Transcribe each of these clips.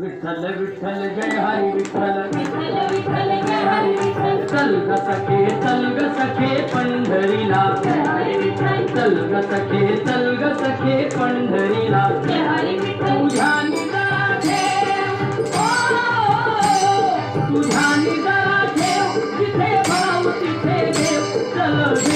विठ्ठल विठ्ठल जय हरी विठ्ठल विठ्ठल जय हरी चल ग सखे चल ग सखे पंढरीला चल ग सखे चल ग सखे पंढरीला जय हरी विठ्ठल तुझ्या निराठे तुझ्या निराठे जिथे भाऊ तिथे देव चल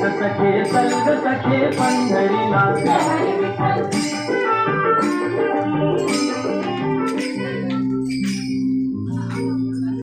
संग सखे संग सखे पंढरीनाथ